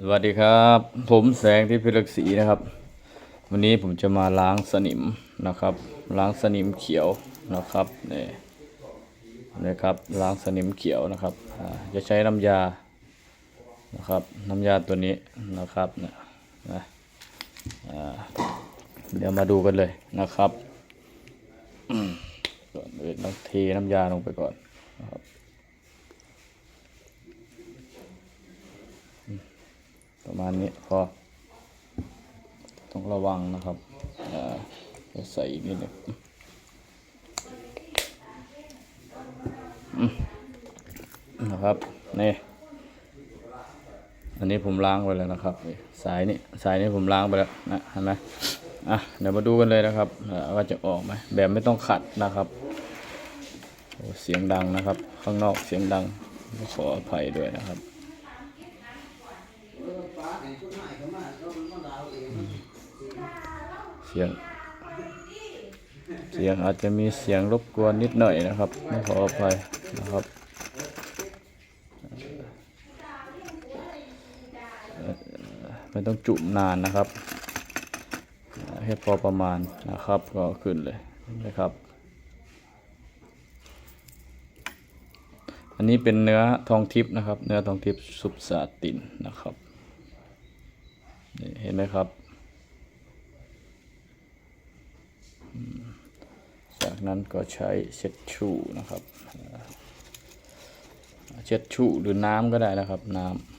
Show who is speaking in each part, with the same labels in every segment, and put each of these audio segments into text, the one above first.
Speaker 1: สวัสดีครับ ผมแสงที่พิรักษีนะครับ วันนี้ผมจะมาล้างสนิมนะครับ ล้างสนิมเขียวนะครับนี่นะครับล้างสนิมเขียวนะครับจะใช้น้ำยานะครับน้ำยาตัวนี้นะครับนะนะเดี๋ยวมาดูกันเลยนะครับก่อนอื่นต้องเทน้ำยาลงไปก่อนนะครับ ประมาณนี้พอต้องระวังนะครับอ่าจะใส่อีกนิดหนึงนะครับนี่อันนี้ผมล้างไปแล้วนะครับสายนี้สายนี้ผมล้างไปแล้วนะเห็นไหมอะเดี๋ยวมาดูกันเลยนะครับว่าจะออกไหมแบบไม่ต้องขัดนะครับเสียงดังนะครับ ข้างนอกเสียงดังขออภัยด้วยนะครับ เสียง เสียงอาจจะมีเสียงรบกวนนิดหน่อยนะครับไม่ขออภัยนะครับไม่ต้องจุ่มนานนะครับแค่พอประมาณนะครับก็ขึ้นเลยนะครับ อันนี้เป็นเนื้อทองทิพย์นะครับ เนื้อทองทิพย์ซุปสาตินนะครับ เห็นไหมครับ จากนั้นก็ใช้เช็ดชูนะครับเช็ดชูหรือน้ำก็ได้นะครับ น้ำ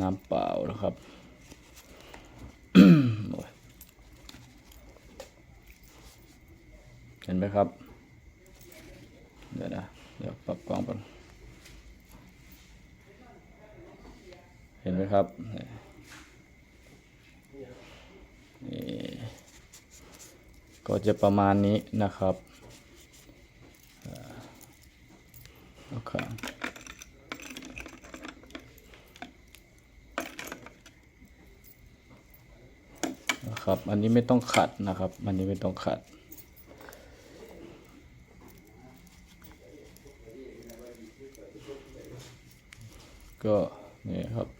Speaker 1: น้ำเปล่านะครับเห็นไหมครับ เดี๋ยวนะ เดี๋ยวปรับกล้องก่อนเห็นไหมครับนี่ก็จะประมาณนี้นะครับโอเอาข้างนะครับ อันนี้ไม่ต้องขัดนะครับ อันนี้ไม่ต้องขัดก็นี่ครับ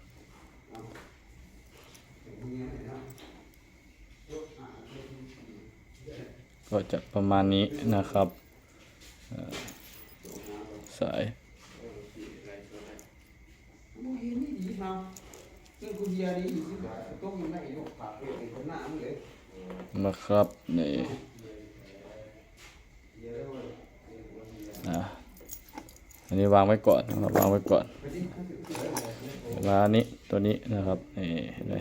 Speaker 1: ก็จะประมาณนี้นะครับสาย
Speaker 2: มึงเห็นนี่ดีมาคนหน้ามึงเลย
Speaker 1: นะครับนี่อะอันนี้วางไว้ก่อนนะครับวางไว้ก่อนเวลานี้ตัวนี้นะครับนี่เห็นไหม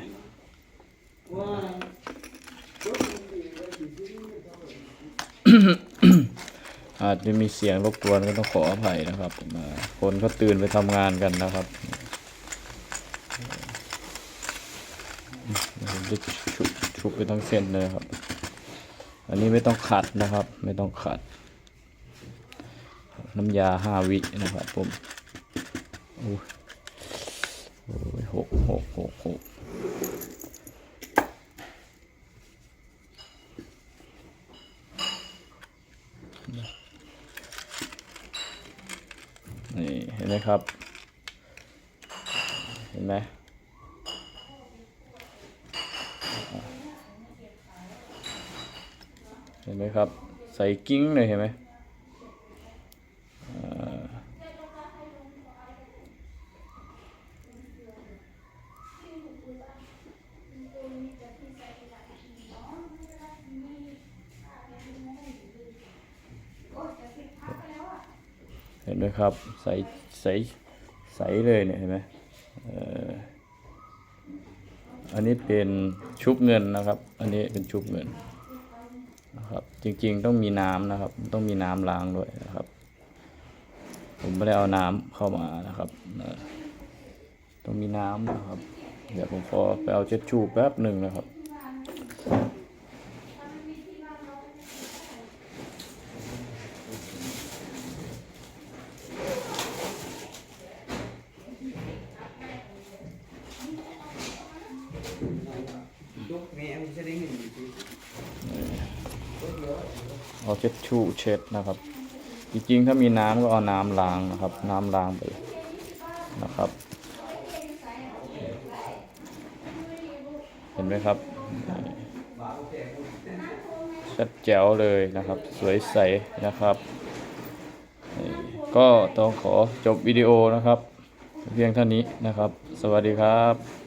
Speaker 1: อาจจะมีเสียงรบกวนก็ต้องขออภัยนะครับคนก็ตื่นไปทำงานกันนะครับจะชุบชุบไปทั้งเส้นเลยครับ อันนี้ไม่ต้องขัดนะครับ ไม่ต้องขัด น้ำยาห้าวินะครับผมโอ้โอ้ยหกหกหกหกนี่ เห็นไหมครับ เห็นไหมเห็นไหมครับ ใส่กิ้งเลยเห็นไหม เห็นไหมครับ ใสใสใสเลยเนี่ยเห็นไหมอันนี้เป็นชุบเงินนะครับ อันนี้เป็นชุบเงินนะครับ จริงๆต้องมีน้ำนะครับ ต้องมีน้ำล้างด้วยนะครับ ผมไม่ได้เอาน้ำเข้ามานะครับต้องมีน้ำนะครับ เดี๋ยวผมขอไปเอาเช็ดชูแป๊บหนึ่งนะครับ
Speaker 2: เอา
Speaker 1: เช็ดชู่เช็ดนะครับ จริงๆ ถ้ามีน้ำก็เอาน้ำล้างนะครับ น้ำล้างไปนะครับ เห็นไหมครับชัดแจ๋วเลยนะครับ สวยใสนะครับก็ต้องขอจบวิดีโอนะครับ เพียงเท่านี้นะครับ สวัสดีครับ